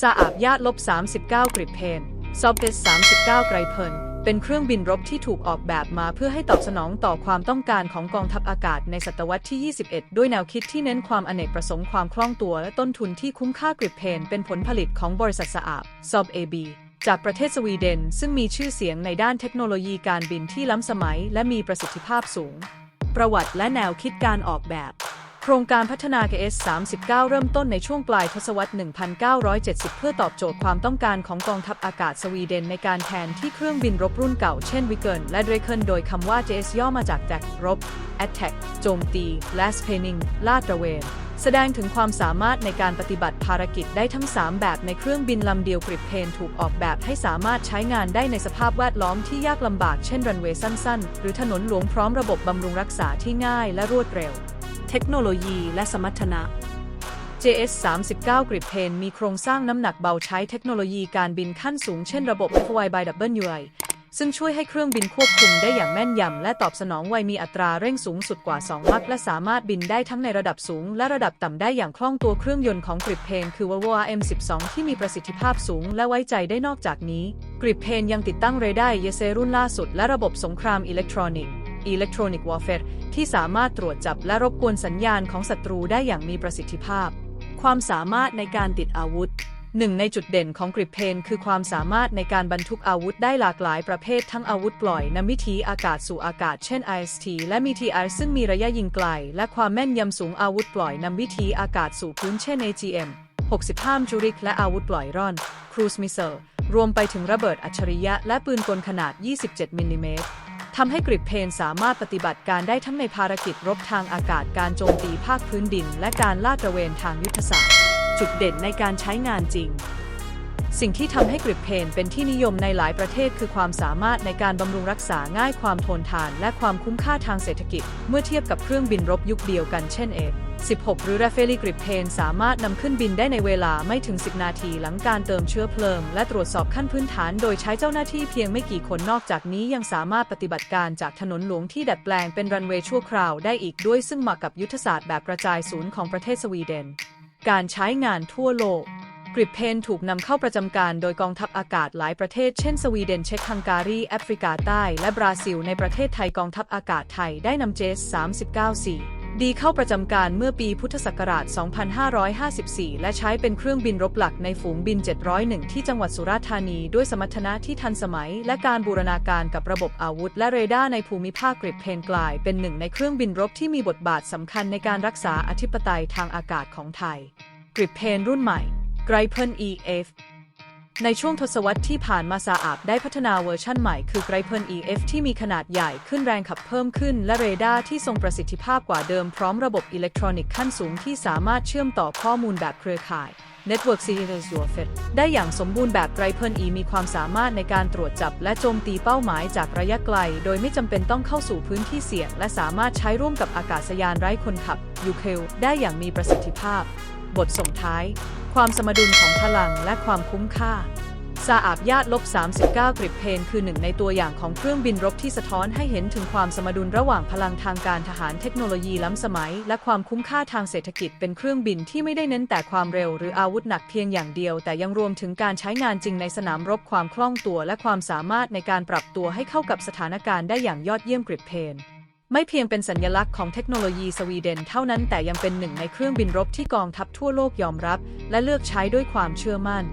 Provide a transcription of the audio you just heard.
ซาอาบญาติลบ 39 กริปเพนซอบเอส39 ไกรเพนเป็นเครื่องบินรบที่ถูกออกแบบมาเพื่อให้ตอบสนองต่อความต้องการของกองทัพอากาศในศตวรรษที่ 21 ด้วยแนวคิดที่เน้นความอเนกประสงค์ความคล่องตัวและต้นทุนที่คุ้มค่ากริปเพนเป็นผลผลิตของบริษัทสะอาบซอบเอบีจากประเทศสวีเดน ซึ่งมีชื่อเสียงในด้านเทคโนโลยีการบินที่ล้ำสมัย และมีประสิทธิภาพสูง ประวัติและแนวคิดการออกแบบ โครงการพัฒนา KS-39 เริ่มต้นในช่วงปลายทศวรรษ 1970 เพื่อตอบโจทย์ความต้องการของกองทัพอากาศสวีเดนในการแทนที่เครื่องบินรบรุ่นเก่าเช่นวิเกิลและเดรเคิลโดยคำว่า JS ย่อมาจาก Jack รบ Attack โจมตีและ Spanning ลาดตระเวน แสดงถึงความสามารถในการปฏิบัติภารกิจได้ทั้ง 3 แบบในเครื่องบินลำเดียวกริปเพนถูกออกแบบให้สามารถใช้งานได้ในสภาพแวดล้อมที่ยากลำบากเช่นรันเวย์สั้น ๆ หรือถนนหลวงพร้อมระบบบำรุงรักษาที่ง่ายและรวดเร็ว เทคโนโลยีและสมรรถนะ JS 39กริปเพนมีโครงสร้างน้ำหนักเบาใช้เทคโนโลยีการบินขั้นสูงเช่นระบบ FY by WI ซึ่งช่วยให้เครื่องบินควบคุมได้อย่างแม่นยำ และตอบสนองไวมีอัตราเร่งสูงสุดกว่า 2 มัคและสามารถบินได้ทั้งในระดับสูง และระดับต่ำได้อย่างคล่องตัวเครื่องยนต์ของกริปเพนคือ Volvo M12 ที่มีประสิทธิภาพสูง และไว้ใจได้นอกจากนี้กริปเพนยังติดตั้งเรดาร์เยเซรุ่นล่าสุด และระบบสงครามอิเล็กทรอนิกส์ Electronic Warfare ที่สามารถตรวจจับและรบกวนสัญญาณของศัตรูได้อย่างมีประสิทธิภาพ ความสามารถในการติดอาวุธหนึ่งในจุดเด่นของกริปเพนคือความสามารถในการบรรทุกอาวุธได้หลากหลายประเภททั้งอาวุธปล่อยนำวิธีอากาศสู่อากาศเช่น IST และ MTR ซึ่งมีระยะยิงไกล และความแม่นยำสูงอาวุธปล่อยนำวิธีอากาศสู่พื้นเช่น AGM 65จูริกและอาวุธปล่อยร่อน Cruise Missile รวมไปถึงระเบิดอัจฉริยะและปืนกลขนาด 27มิลลิเมตร ทำให้กริปเพนสามารถปฏิบัติการได้ทั้งในภารกิจรบทางอากาศการโจมตีภาคพื้นดิน และการลาดตระเวนทางยุทธศาสตร์ จุดเด่นในการใช้งานจริง สิ่งที่ทำให้กริปเพนเป็นที่นิยมในหลายประเทศคือความสามารถในการบำรุงรักษาง่ายความทนทาน และความคุ้มค่าทางเศรษฐกิจ เมื่อเทียบกับเครื่องบินรบยุคเดียวกันเช่นเอ16 หรือราเฟลีกริปเพนสามารถนำขึ้นบินได้ในเวลาไม่ถึง 10 นาทีหลังการเติมเชื้อเพลิง และตรวจสอบขั้นพื้นฐานโดยใช้เจ้าหน้าที่เพียงไม่กี่คนนอกจากนี้ยังสามารถปฏิบัติการจากถนนหลวงที่ดัดแปลงเป็นรันเวย์ชั่วคราวได้อีกด้วยซึ่งเหมาะกับยุทธศาสตร์แบบกระจายศูนย์ของประเทศสวีเดน การใช้งานทั่วโลก กริปเพนถูกนำเข้าประจำการโดยกองทัพอากาศหลายประเทศเช่นสวีเดนเช็กฮังการีแอฟริกาใต้และบราซิล ในประเทศไทยกองทัพอากาศไทยได้นำเจส 39 4ดีเข้าประจำการเมื่อปีพุทธศักราช 2554 และใช้เป็นเครื่องบินรบหลักในฝูงบิน 701 ที่จังหวัดสุราษฎร์ธานีด้วยสมรรถนะที่ทันสมัย และการบูรณาการกับระบบอาวุธ และเรดาร์ในภูมิภาคกริปเพนกลาย เป็นหนึ่งในเครื่องบินรบที่มีบทบาทสำคัญในการรักษาอธิปไตยทางอากาศของไทย กริปเพนรุ่นใหม่ ไกรเพิล EF ในช่วงทศวรรษที่ผ่านมาซาอาบได้พัฒนาเวอร์ชั่นใหม่คือไกรเพิล EF ที่มีขนาดใหญ่ขึ้นแรงขับเพิ่มขึ้น และเรดาร์ที่ทรงประสิทธิภาพกว่าเดิมพร้อมระบบอิเล็กทรอนิกส์ขั้นสูงที่สามารถเชื่อมต่อข้อมูลแบบเครือข่าย Network Series w a r f a r ได้อย่างสมบูรณ์แบบไกรเพิล E มีความสามารถในการตรวจจับและโจมตีเป้าหมายจากระยะไกล โดยไม่จำเป็นต้องเข้าสู่พื้นที่เสี่ยง และสามารถใช้ร่วมกับอากาศยานไร้คนขับยูเคลได้อย่างมีประสิทธิภาพ บทส่งท้าย ความสมดุลของพลังและความคุ้มค่าซาอาบญาติลบ 39 กริปเพนคือหนึ่งในตัวอย่างของเครื่องบินรบที่สะท้อนให้เห็นถึงความสมดุลระหว่างพลังทางการทหารเทคโนโลยีล้ำสมัย และความคุ้มค่าทางเศรษฐกิจเป็นเครื่องบินที่ไม่ได้เน้นแต่ความเร็วหรืออาวุธหนักเพียงอย่างเดียว แต่ยังรวมถึงการใช้งานจริงในสนามรบความคล่องตัว และความสามารถในการปรับตัวให้เข้ากับสถานการณ์ได้อย่างยอดเยี่ยมกริปเพน ไม่เพียงเป็นสัญลักษณ์ของเทคโนโลยีสวีเดนเท่านั้นแต่ยังเป็นหนึ่งในเครื่องบินรบที่กองทัพทั่วโลกยอมรับ และเลือกใช้ด้วยความเชื่อมั่น